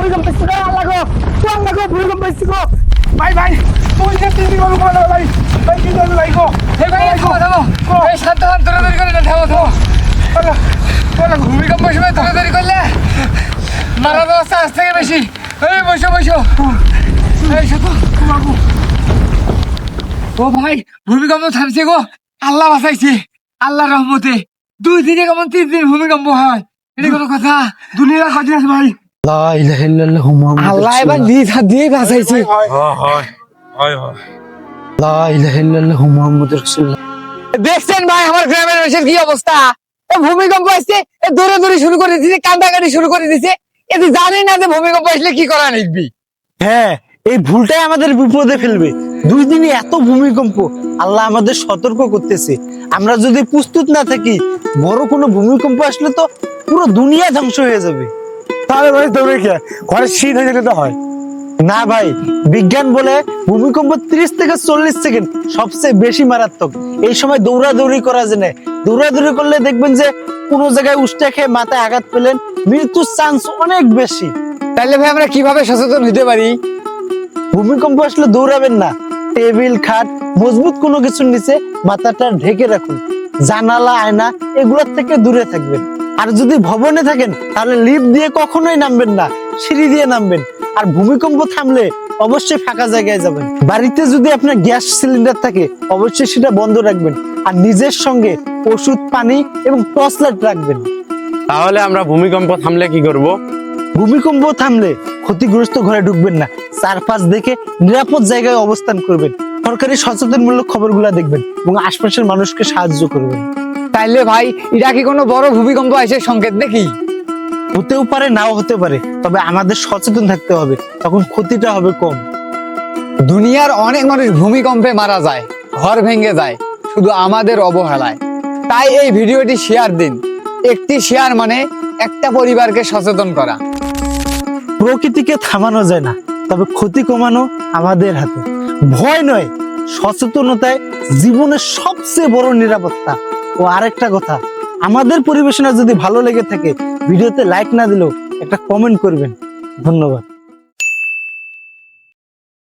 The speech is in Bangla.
ভূমিকম্প এসেছিল আল্লাহ ভূমিকম্প ভাই ভাই ওই যে তিন দিন ভাই। ভাই হে ভাই গো? এই শান্ত হাত ধরে ধরে করে ভূমিকম্প সময় ধরে ধরে করলে মারার আজ থেকে বেশি। এই বসো বসো। এই শুধু ও ভাই ভূমিকম্প থামছে গো। আল্লাহ বাঁচাইছে আল্লাহ রহমতে। দুই দিনে কেমন তিন দিন ভূমিকম্প হয় এটা কোনো কথা? দুনিয়া কদিন আছে ভাই। লা ইলাহা ইল্লাল্লাহ মুহাম্মাদুর আল্লাহ এবার দিয়ে দিয়ে বাঁচাইছে লা ইলাহা ইল্লাল্লাহ মুহাম্মাদুর রাসূলুল্লাহ। দেখছেন ভাই আমার গ্রামের মানুষের কি অবস্থা? ভূমিকম্প আসছে এ দৌড়ে দৌড়ে শুরু করে দিছে কান্দাকাটি শুরু করে দিছে। এতে জানি না যে ভূমিকম্প আসলে কি করা নিকবি হ্যাঁ এই ভুলটাই আমাদের বিপদে ফেলবে। দুই দিনে এত ভূমিকম্প আল্লাহ আমাদের সতর্ক করতেছে। আমরা যদি প্রস্তুত না থাকি বড় কোনো ভূমিকম্প আসলে তো পুরো দুনিয়া ধ্বংস হয়ে যাবে। তাহলে ভাই দৌড়ে কে ঘরে শীত হয়ে গেলে তো হয়। না ভাই বিজ্ঞান বলে ভূমিকম্প 30 থেকে চল্লিশ সেকেন্ড সবচেয়ে বেশি মারাত্মক। এই সময় দৌড়াদৌড়ি করা যায় না দৌড়াদৌড়ি করলে দেখবেন যে কোনো জায়গায় উষ্টা খেয়ে মাথায় আঘাত পেলেন মৃত্যুর চান্স অনেক বেশি। তাহলে ভাই আমরা কীভাবে সচেতন হতে পারি? ভূমিকম্প আসলে দৌড়াবেন না। টেবিল খাট মজবুত কোনো কিছুর নিচে মাথাটা ঢেকে রাখুন। জানালা আয়না এগুলোর থেকে দূরে থাকবেন। আর যদি ভবনে থাকেন তাহলে লিফট দিয়ে কখনোই নামবেন না সিঁড়ি দিয়ে নামবেন। আর ভূমিকম্প থামলে অবশ্যই ফাঁকা জায়গায় যাবেন। বাড়িতে যদি আপনার গ্যাস সিলিন্ডার থাকে অবশ্যই সেটা বন্ধ রাখবেন। আর নিজের সঙ্গে ওষুধ পানি এবং টর্চ লাইট রাখবেন। তাহলে আমরা ভূমিকম্প থামলে কি করব? ভূমিকম্প থামলে ক্ষতিগ্রস্ত ঘরে ঢুকবেন না। চারপাশ দেখে নিরাপদ জায়গায় অবস্থান করবেন। সরকারি সচেতনমূলক খবরগুলো দেখবেন এবং আশপাশের মানুষকে সাহায্য করবেন। তাইলে ভাই এটা কি কোনো বড় ভূমিকম্প আসে সংকেত নাকি? হতেও পারে নাও হতে পারে তবে আমাদের সচেতন থাকতে হবে তখন ক্ষতিটা হবে কম। দুনিয়ার অনেক মানুষ ভূমিকম্পে মারা যায় ঘর ভেঙে যায় শুধু আমাদের অবহেলায়। তাই এই ভিডিওটি শেয়ার দিন। একটি শেয়ার মানে একটা পরিবারকে সচেতন করা। প্রকৃতিকে থামানো যায় না তবে ক্ষতি কমানো আমাদের হাতে। ভয় নয় সচেতনতায় জীবনের সবচেয়ে বড় নিরাপত্তা। ও আরেকটা কথা, আমাদের পরিবেশনা যদি ভালো লেগে থাকে, ভিডিওতে লাইক না দিলেও একটা কমেন্ট করবেন। ধন্যবাদ।